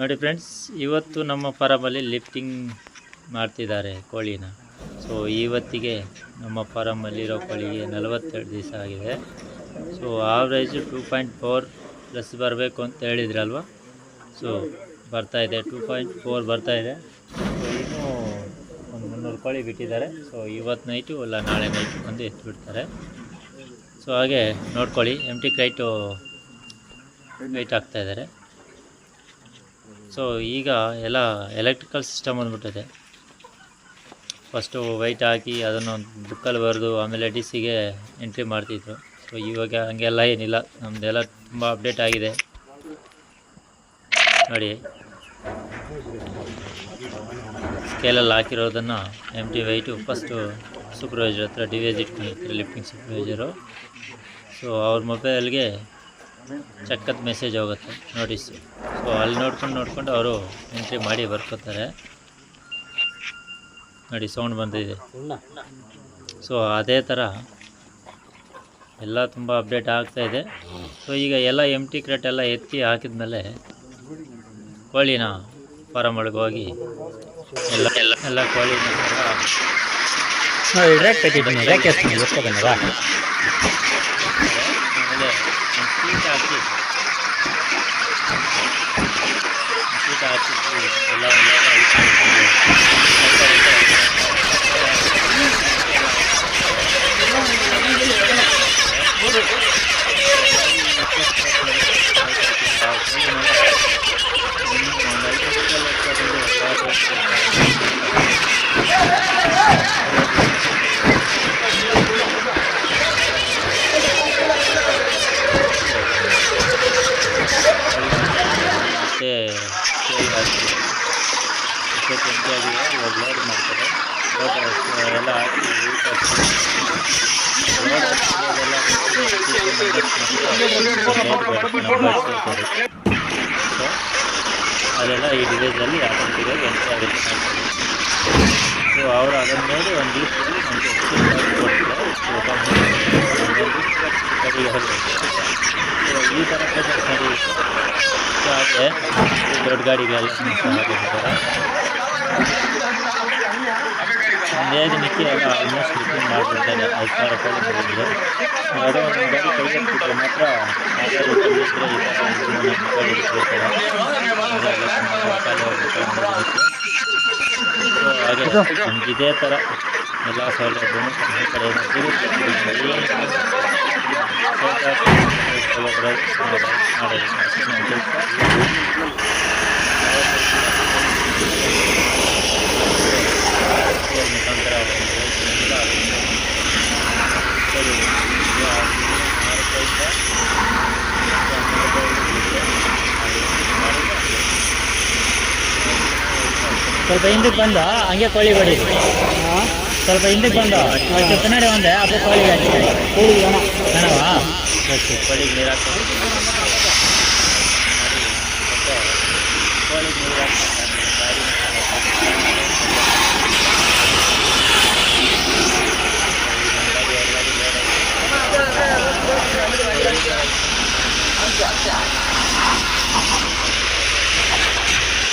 ನೋಡಿ ಫ್ರೆಂಡ್ಸ್ ಇವತ್ತು ನಮ್ಮ ಫಾರಮಲ್ಲಿ ಲಿಫ್ಟಿಂಗ್ ಮಾಡ್ತಿದ್ದಾರೆ ಕೋಳಿನ. ಸೊ ಇವತ್ತಿಗೆ ನಮ್ಮ ಫಾರಮಲ್ಲಿರೋ ಕೋಳಿಗೆ ನಲವತ್ತೆರಡು ದಿವಸ ಆಗಿದೆ. So average two point four plus ಬರಬೇಕು ಅಂತ ಹೇಳಿದ್ರಲ್ವ? ಸೊ ಬರ್ತಾ ಇದೆ. ಟೂ ಪಾಯಿಂಟ್ ಫೋರ್ ಬರ್ತಾ ಇದೆ. ಸೊ ಇನ್ನೂ ಒಂದು ಮುನ್ನೂರು ಕೋಳಿ ಬಿಟ್ಟಿದ್ದಾರೆ. ಸೊ ಇವತ್ತು ನೈಟು ಇಲ್ಲ, ನಾಳೆ ನೈಟು ಬಂದು ಎತ್ಬಿಡ್ತಾರೆ. ಸೊ ಹಾಗೆ ನೋಡ್ಕೊಳ್ಳಿ ಎಂ ಟಿ ಕ್ರೈಟು ವೆಯ್ಟ್ ಆಗ್ತಾ ಇದ್ದಾರೆ. ಸೊ ಈಗ ಎಲ್ಲ ಎಲೆಕ್ಟ್ರಿಕಲ್ ಸಿಸ್ಟಮ್ ಬಂದ್ಬಿಟ್ಟಿದೆ. ಫಸ್ಟು ವೈಟ್ ಹಾಕಿ ಅದನ್ನು ಬುಕ್ಕಲ್ಲಿ ಬರೆದು ಆಮೇಲೆ ಡಿ ಸಿಗೆ ಎಂಟ್ರಿ ಮಾಡ್ತಿದ್ರು. ಸೊ ಇವಾಗ ಹಂಗೆಲ್ಲ ಏನಿಲ್ಲ. ನಮ್ಮದೆಲ್ಲ ತುಂಬ ಅಪ್ಡೇಟ್ ಆಗಿದೆ. ನೋಡಿ. ಸ್ಕೇಲಲ್ಲಿ ಹಾಕಿರೋದನ್ನು M T weight first supervisor ಹತ್ರ ಡಿ ವಿ ಎಸ್ ಇಟ್ಕೊಂಡಿರ್ತಾರೆ ಲಿಫ್ಟಿಂಗ್ ಸೂಪರ್ವೈಸರು ಸೊ ಅವ್ರ ಮೊಬೈಲ್ಗೆ ಚಕ್ಕದ ಮೆಸೇಜ್ ಹೋಗುತ್ತೆ. ನೋಟಿಸು ಸೊ ಅಲ್ಲಿ ನೋಡ್ಕೊಂಡು ನೋಡ್ಕೊಂಡು ಅವರು ಎಂಟ್ರಿ ಮಾಡಿ ಬರ್ಕೋತಾರೆ. ನೋಡಿ ಸೌಂಡ್ ಬಂದಿದೆ. ಸೊ ಅದೇ ಥರ ಎಲ್ಲ ತುಂಬ ಅಪ್ಡೇಟ್ ಆಗ್ತಾ ಇದೆ. ಸೊ ಈಗ ಎಲ್ಲ ಎಂ ಟಿ ಕ್ರೆಟ್ ಎಲ್ಲ ಎತ್ತಿ ಹಾಕಿದ್ಮೇಲೆ ಕೋಳಿನ ಫಾರಮ್ ಒಳಗೆ ಹೋಗಿ ಎಲ್ಲ ಎಲ್ಲ ಎಲ್ಲ ಕೋಳಿನ ನೋಡಿ ರ್ಯಾಕ್ ಕಟ್ಟಿದ್ದೀನಿ ರ್ಯಾಕ್ ಎತ್ತೀನಿ ಎತ್ಕೊಬಂದದ ಆಮೇಲೆ ಒಂದು ಸೀಟ್ ಹಾಕಿ ಸೀಟ್ ಹಾಕಿ ಎಲ್ಲ ಎಲ್ಲ ಮತ್ತೆ ಸೇಲ್ ಹಾಕಿ ಇಪ್ಪತ್ತೆಂಟು ಆಗಿದೆ ಇವಾಗ ಲೋಡ್ ಮಾಡ್ತಾರೆ ಲೋಡ್ ಎಲ್ಲ ಹಾಕಿ ಊಟ ಹಾಕಿ ಅದೆಲ್ಲ ಈ ಡಿವೈಸಲ್ಲಿ ಆಟೋಮೆಟಿಕಾಗಿ ಎಂಟ್ರಿ ಆಗುತ್ತೆ ಸೊ ಅವರು ಅದನ್ನು ನೋಡಿ ಒಂದು ದಿವಸದಲ್ಲಿ ನಮಗೆ ಕೊಡ್ತಾರೆ ಈ ಥರ ಹಾಗೆ ದೊಡ್ಡ ಗಾಡಿಗೆ ಒಂದೇದು ಮಿಕ್ಕಿ ಎಲ್ಲ ಆಲ್ಮೋಸ್ಟ್ ರಿಪೇರ್ ಮಾಡಿಬಿಡ್ತಾರೆ ಐದು ಸಾವಿರ ರೂಪಾಯಿ ಬಂದಿದೆ. ಯಾವುದೋ ಒಂದು ಗಾಡಿ ಕೈಗೆತ್ತಿದ್ರೆ ಮಾತ್ರ ಒಂದು ಇದೇ ಥರ ಎಲ್ಲ ಸೌಲಭ್ಯನೂ ನಮ್ಮ ಕಡೆಯಿಂದ ಸಿಗುತ್ತೆ ಏನು ಕೊಲಾಬ್ರೇಟ್ ಮಾಡೋದು ಅಷ್ಟೇ ನನ್ನ ಕೆಲಸ ಮುಖಾಂತರ ಎಲ್ಲ ಸರಿ ಆರು ರೂಪಾಯಿಂದ ಸ್ವಲ್ಪ ಹಿಂದಕ್ಕೆ ಬಂದು ಹಂಗೆ ಕೋಳಿ ಹೊಡಿ ಸ್ವಲ್ಪ ಹಿಂದಕ್ಕೆ ಬಂದು. ಅದಕ್ಕೆ ಕನ್ನಡ ಒಂದೇ ಅದು ಕೋಳಿಗೆ ಕೋಳಿಗೆ ಓಕೆ ನೀರು ಹಾಕಿ ಕೋಳಿಗೆ ನೀರು